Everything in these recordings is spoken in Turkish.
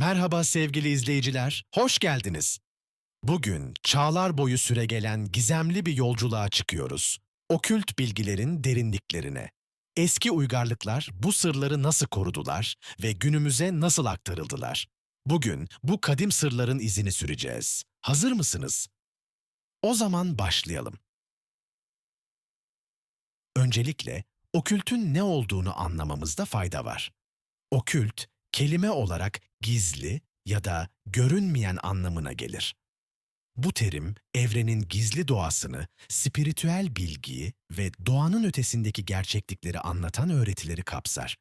Merhaba sevgili izleyiciler, hoş geldiniz. Bugün çağlar boyu süregelen gizemli bir yolculuğa çıkıyoruz. Okült bilgilerin derinliklerine. Eski uygarlıklar bu sırları nasıl korudular ve günümüze nasıl aktarıldılar? Bugün bu kadim sırların izini süreceğiz. Hazır mısınız? O zaman başlayalım. Öncelikle okültün ne olduğunu anlamamızda fayda var. Okült, kelime olarak gizli ya da görünmeyen anlamına gelir. Bu terim, evrenin gizli doğasını, spiritüel bilgiyi ve doğanın ötesindeki gerçeklikleri anlatan öğretileri kapsar.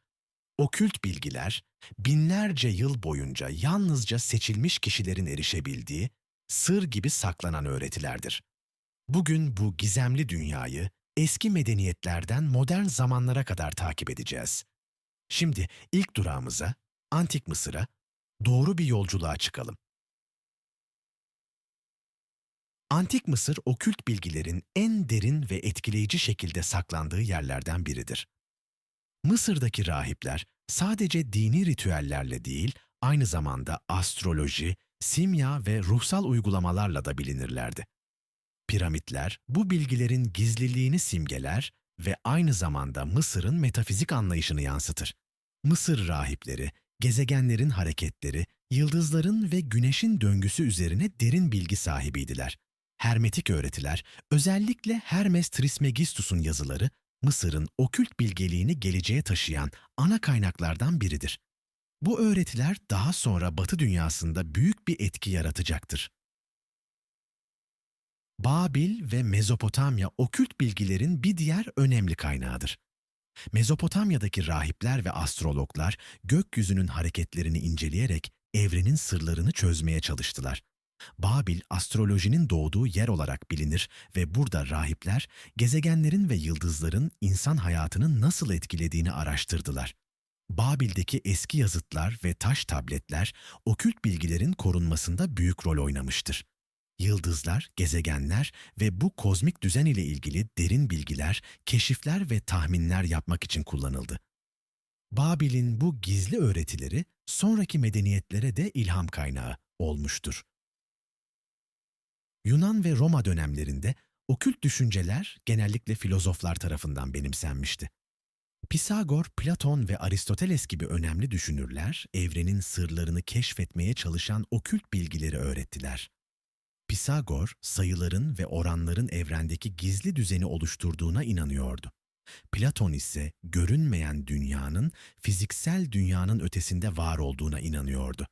Okült bilgiler, binlerce yıl boyunca yalnızca seçilmiş kişilerin erişebildiği, sır gibi saklanan öğretilerdir. Bugün bu gizemli dünyayı eski medeniyetlerden modern zamanlara kadar takip edeceğiz. Şimdi ilk durağımıza, Antik Mısır'a, doğru bir yolculuğa çıkalım. Antik Mısır, okült bilgilerin en derin ve etkileyici şekilde saklandığı yerlerden biridir. Mısır'daki rahipler sadece dini ritüellerle değil, aynı zamanda astroloji, simya ve ruhsal uygulamalarla da bilinirlerdi. Piramitler bu bilgilerin gizliliğini simgeler ve aynı zamanda Mısır'ın metafizik anlayışını yansıtır. Mısır rahipleri, gezegenlerin hareketleri, yıldızların ve güneşin döngüsü üzerine derin bilgi sahibiydiler. Hermetik öğretiler, özellikle Hermes Trismegistus'un yazıları, Mısır'ın okült bilgeliğini geleceğe taşıyan ana kaynaklardan biridir. Bu öğretiler daha sonra Batı dünyasında büyük bir etki yaratacaktır. Babil ve Mezopotamya okült bilgilerin bir diğer önemli kaynağıdır. Mezopotamya'daki rahipler ve astrologlar gökyüzünün hareketlerini inceleyerek evrenin sırlarını çözmeye çalıştılar. Babil astrolojinin doğduğu yer olarak bilinir ve burada rahipler gezegenlerin ve yıldızların insan hayatını nasıl etkilediğini araştırdılar. Babil'deki eski yazıtlar ve taş tabletler okült bilgilerin korunmasında büyük rol oynamıştır. Yıldızlar, gezegenler ve bu kozmik düzen ile ilgili derin bilgiler, keşifler ve tahminler yapmak için kullanıldı. Babil'in bu gizli öğretileri sonraki medeniyetlere de ilham kaynağı olmuştur. Yunan ve Roma dönemlerinde okült düşünceler genellikle filozoflar tarafından benimsenmişti. Pisagor, Platon ve Aristoteles gibi önemli düşünürler evrenin sırlarını keşfetmeye çalışan okült bilgileri öğrettiler. Pisagor, sayıların ve oranların evrendeki gizli düzeni oluşturduğuna inanıyordu. Platon ise görünmeyen dünyanın fiziksel dünyanın ötesinde var olduğuna inanıyordu.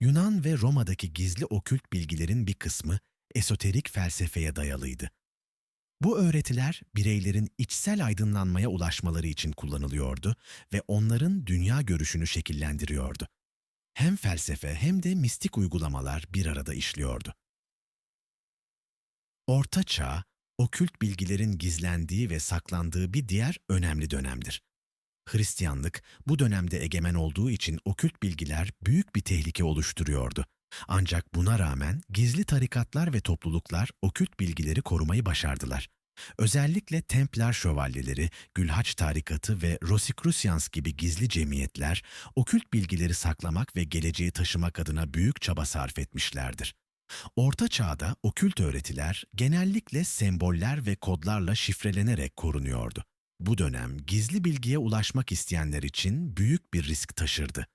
Yunan ve Roma'daki gizli okült bilgilerin bir kısmı esoterik felsefeye dayalıydı. Bu öğretiler bireylerin içsel aydınlanmaya ulaşmaları için kullanılıyordu ve onların dünya görüşünü şekillendiriyordu. Hem felsefe hem de mistik uygulamalar bir arada işliyordu. Orta Çağ, okült bilgilerin gizlendiği ve saklandığı bir diğer önemli dönemdir. Hristiyanlık bu dönemde egemen olduğu için okült bilgiler büyük bir tehlike oluşturuyordu. Ancak buna rağmen gizli tarikatlar ve topluluklar okült bilgileri korumayı başardılar. Özellikle Templar şövalyeleri, Gülhaç tarikatı ve Rosicrucians gibi gizli cemiyetler okült bilgileri saklamak ve geleceği taşımak adına büyük çaba sarf etmişlerdir. Orta Çağ'da okült öğretiler genellikle semboller ve kodlarla şifrelenerek korunuyordu. Bu dönem gizli bilgiye ulaşmak isteyenler için büyük bir risk taşırdı.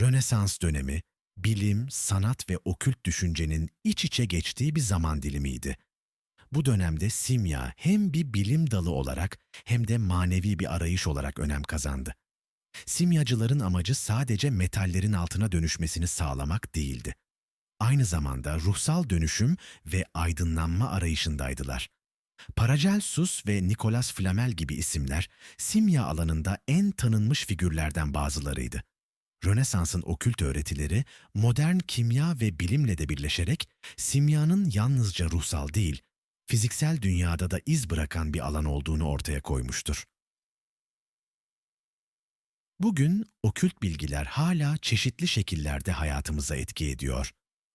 Rönesans dönemi, bilim, sanat ve okült düşüncenin iç içe geçtiği bir zaman dilimiydi. Bu dönemde simya hem bir bilim dalı olarak hem de manevi bir arayış olarak önem kazandı. Simyacıların amacı sadece metallerin altına dönüşmesini sağlamak değildi. Aynı zamanda ruhsal dönüşüm ve aydınlanma arayışındaydılar. Paracelsus ve Nicolas Flamel gibi isimler simya alanında en tanınmış figürlerden bazılarıydı. Rönesans'ın okült öğretileri modern kimya ve bilimle de birleşerek simyanın yalnızca ruhsal değil, fiziksel dünyada da iz bırakan bir alan olduğunu ortaya koymuştur. Bugün okült bilgiler hala çeşitli şekillerde hayatımıza etki ediyor.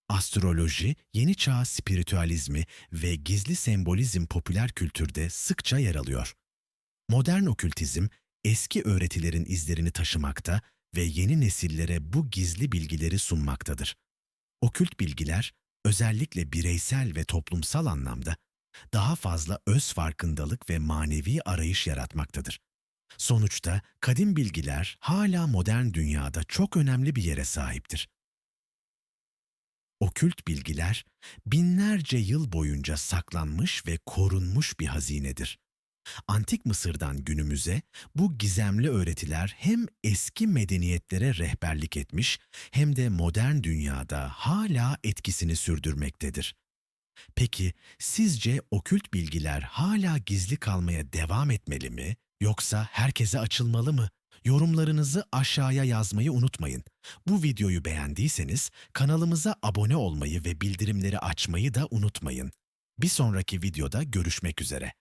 Astroloji, yeni çağ spiritüalizmi ve gizli sembolizm popüler kültürde sıkça yer alıyor. Modern okültizm, eski öğretilerin izlerini taşımakta ve yeni nesillere bu gizli bilgileri sunmaktadır. Okült bilgiler özellikle bireysel ve toplumsal anlamda daha fazla öz farkındalık ve manevi arayış yaratmaktadır. Sonuçta kadim bilgiler hala modern dünyada çok önemli bir yere sahiptir. Okült bilgiler binlerce yıl boyunca saklanmış ve korunmuş bir hazinedir. Antik Mısır'dan günümüze bu gizemli öğretiler hem eski medeniyetlere rehberlik etmiş hem de modern dünyada hala etkisini sürdürmektedir. Peki sizce okült bilgiler hala gizli kalmaya devam etmeli mi yoksa herkese açılmalı mı? Yorumlarınızı aşağıya yazmayı unutmayın. Bu videoyu beğendiyseniz kanalımıza abone olmayı ve bildirimleri açmayı da unutmayın. Bir sonraki videoda görüşmek üzere.